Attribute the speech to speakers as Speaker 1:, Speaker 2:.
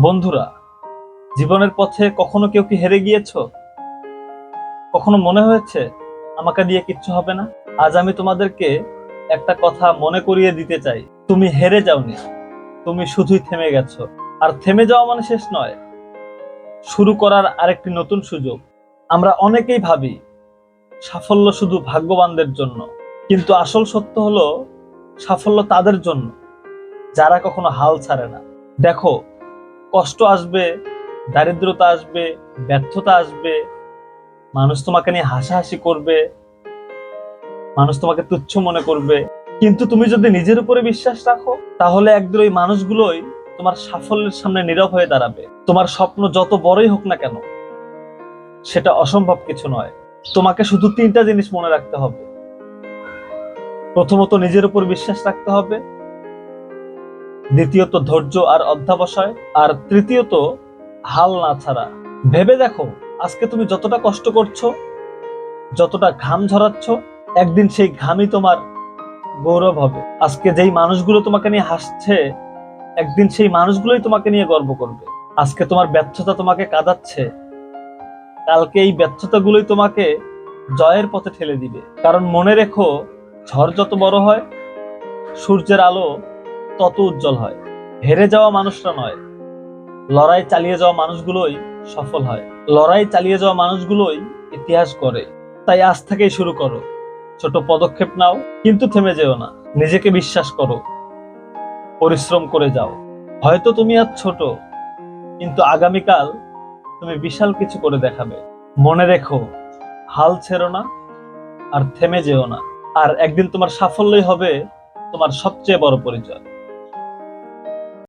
Speaker 1: বন্ধুরা, জীবনের পথে কখনো কেউ কি হেরে গিয়েছ? কখনো মনে হয়েছে আমাকে দিয়ে কিচ্ছু হবে না? আজ আমি তোমাদেরকে একটা কথা মনে করিয়ে দিতে চাই। তুমি হেরে যাওনি। তুমি শুধুই থেমে গেছো। আর থেমে যাওয়া মানে শেষ নয়। শুরু করার আরেকটি নতুন সুযোগ। আমরা অনেকেই ভাবি, সাফল্য শুধু ভাগ্যবানদের জন্য। কিন্তু আসল সত্য হলো, সাফল্য তাদের জন্য। যারা কখনো হাল ছাড়ে না। দেখো কষ্ট আসবে, দারিদ্রতা আসবে, ব্যর্থতা আসবে, মানুষ তোমাকে নিয়ে হাসাহাসি করবে, মানুষ তোমাকে তুচ্ছ মনে করবে। কিন্তু তুমি যদি নিজের উপরে বিশ্বাস রাখো, তাহলে একদিন ওই মানুষগুলোই তোমার সাফল্যের সামনে নীরব হয়ে দাঁড়াবে। তোমার স্বপ্ন যত বড়ই হোক না কেন, সেটা অসম্ভব কিছু নয়। তোমাকে শুধু তিনটা জিনিস মনে রাখতে হবে। প্রথমত নিজের উপর বিশ্বাস রাখতে হবে দ্বিতীয়ত ধৈর্য আর অধ্যাবসায়, আর তৃতীয়ত হাল না ছাড়া। ভেবে দেখো, আজকে তুমি যতটা কষ্ট করছ, যতটা ঘাম ঝরাচ্ছ, একদিন সেই ঘামই তোমার গৌরব হবে। আজকে যেই মানুষগুলো তোমাকে নিয়ে হাসছে, একদিন সেই মানুষগুলোই তোমাকে নিয়ে গর্ব করবে। আজকে তোমার ব্যর্থতা তোমাকে কাঁদাচ্ছে, কালকে এই ব্যর্থতাগুলোই তোমাকে জয়ের পথে ঠেলে দিবে। কারণ মনে রেখো, ঝড় যত বড় হয়, সূর্যের আলো তত উজ্জ্বল হয়। হেরে যাওয়া মানুষরা নয়। লড়াই চালিয়ে যাওয়া মানুষগুলোই সফল হয়। লড়াই চালিয়ে যাওয়া মানুষগুলোই ইতিহাস করে তাই আজ থেকেই শুরু করো। ছোট পদক্ষেপ নাও, কিন্তু থেমে যেও না। নিজেকে বিশ্বাস করো। পরিশ্রম করে যাও। হয়তো তুমি আজ ছোট, কিন্তু আগামীকাল তুমি বিশাল কিছু করে দেখাবে। মনে রেখো, হাল ছেড়ো না আর থেমে যেও না। আর একদিন তোমার সাফল্যই হবে তোমার সবচেয়ে বড় পরিচয়।